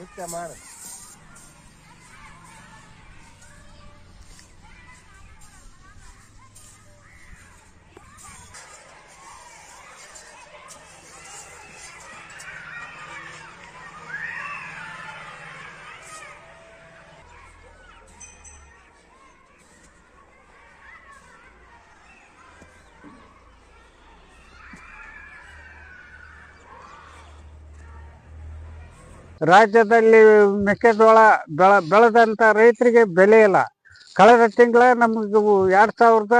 Muito que. ರಾಜ್ಯದಲ್ಲಿ ಮೆಕ್ಕೆಜೋಳ ಬೆಳ ಬೆಳೆದಂತ ರೈತರಿಗೆ ಬೆಲೆ ಇಲ್ಲ. ಕಳೆದ ತಿಂಗಳ ನಮಗೆ ಎರಡ್ ಸಾವಿರದ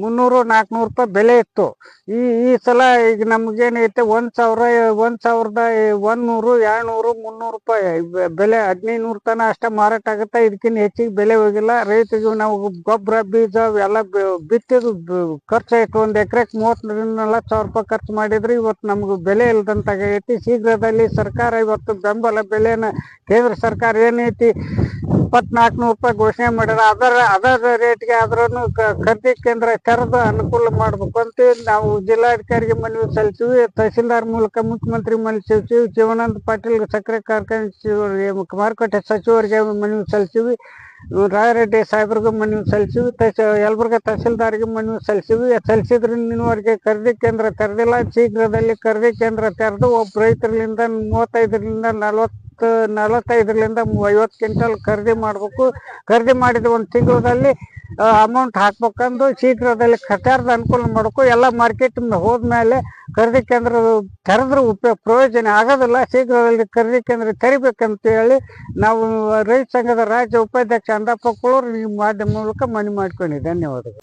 ಮುನ್ನೂರು ನಾಲ್ಕುನೂರು ರೂಪಾಯಿ ಬೆಲೆ ಇತ್ತು. ಈ ಈ ಸಲ ಈಗ ನಮ್ಗೇನೈತೆ, ಒಂದ್ ಸಾವಿರ, ಒಂದ್ ಸಾವಿರದ ಒಂದ್ನೂರು, ಎರಡ್ನೂರು, ಮುನ್ನೂರು ರೂಪಾಯಿ. ಬೆಲೆ ಹದಿನೈದು ನೂರು ತನ ಅಷ್ಟೇ ಮಾರಾಟ ಆಗುತ್ತೆ. ಇದಕ್ಕಿಂತ ಹೆಚ್ಚಿಗೆ ಬೆಲೆ ಹೋಗಿಲ್ಲ. ರೈತರಿಗೆ ನಾವು ಗೊಬ್ಬರ, ಬೀಜ ಎಲ್ಲ ಬಿತ್ತಿದ್ ಬಿತ್ತಿದ್ದು ಬ- ಖರ್ಚು ಆಯ್ತು. ಒಂದ್ ಎಕರೆಗೆ ಮೂವತ್ತರಿಂದ ನಲ್ವತ್ತು ಸಾವಿರ ರೂಪಾಯಿ ಖರ್ಚು ಮಾಡಿದ್ರೆ ಇವತ್ತು ನಮ್ಗೆ ಬೆಲೆ ಇಲ್ದಂತಾಗೈತಿ ಶೀಘ್ರದಲ್ಲಿ ಸರ್ಕಾರ ಇವತ್ತು ಬೆಂಬಲ ಬೆಲೆನ ಕೇಂದ್ರ ಸರ್ಕಾರ ಏನೈತಿ? ಇಪ್ಪತ್ನಾಲ್ಕು ನೂರು ರೂಪಾಯಿ ಘೋಷಣೆ ಮಾಡ್ಯಾರ ಅದರ ಅದರ ರೇಟ್ಗೆ ಆದ್ರೂ ಖರೀದಿ ಕೇಂದ್ರ ತೆರೆದು ಅನುಕೂಲ ಮಾಡ್ಬೇಕು ಅಂತ ನಾವು ಜಿಲ್ಲಾಧಿಕಾರಿಗೆ ಮನವಿ ಸಲ್ಲಿಸಿವಿ ತಹಸೀಲ್ದಾರ್ ಮೂಲಕ ಮುಖ್ಯಮಂತ್ರಿ ಮನವಿ ಸಲ್ಲಿಸಿವಿ ಶಿವಾನಂದ ಪಾಟೀಲ್ ಸಕ್ಕರೆ ಕಾರ್ಖಾನೆ ಮಾರುಕಟ್ಟೆ ಸಚಿವರಿಗೆ ಮನವಿ ಸಲ್ಲಿಸಿವಿ ರಾಯರೆಡ್ಡಿ ಸಾಹೇಬ್ರಿಗೂ ಮನವಿ ಸಲ್ಲಿಸಿವಿ ತಹಸ, ಯಲಬುರ್ಗ ತಹಸೀಲ್ದಾರ್ಗೆ ಮನವಿ ಸಲ್ಲಿಸಿವಿ ಸಲ್ಲಿಸಿದ್ರಿಂದ ಇನ್ನುವರೆಗೆ ಖರೀದಿ ಕೇಂದ್ರ ತೆರೆದಿಲ್ಲ. ಶೀಘ್ರದಲ್ಲಿ ಖರೀದಿ ಕೇಂದ್ರ ತೆರೆದು ಒಬ್ಬ ರೈತರಿಂದ ಮೂವತ್ತೈದರಿಂದ ನಲವತ್ತು ನಲವತ್ತೈದರಿಂದ ಐವತ್ತು ಕ್ವಿಂಟಲ್ ಖರೀದಿ ಮಾಡಬೇಕು. ಖರೀದಿ ಮಾಡಿದ ಒಂದು ತಿಂಗಳಲ್ಲಿ ಅಮೌಂಟ್ ಹಾಕ್ಬೇಕಂದು ಶೀಘ್ರದಲ್ಲಿ ಖರ್ಚಾರ್ದ ಅನುಕೂಲ ಮಾಡಬೇಕು. ಎಲ್ಲ ಮಾರ್ಕೆಟ್ ಹೋದ್ಮೇಲೆ ಖರೀದಿ ಕೇಂದ್ರ ತೆರೆದ್ರೆ ಉಪಯೋಗ ಪ್ರಯೋಜನ ಆಗೋದಿಲ್ಲ. ಶೀಘ್ರದಲ್ಲಿ ಖರೀದಿ ಕೇಂದ್ರ ತೆರಿಬೇಕಂತ ಹೇಳಿ ನಾವು ರೈತ ಸಂಘದ ರಾಜ್ಯ ಉಪಾಧ್ಯಕ್ಷ ಅಂದಪ್ಪ ಕುಳೂರು ಈ ಮಾಧ್ಯಮ ಮೂಲಕ ಮನವಿ ಮಾಡ್ಕೊಂಡಿ ಧನ್ಯವಾದಗಳು.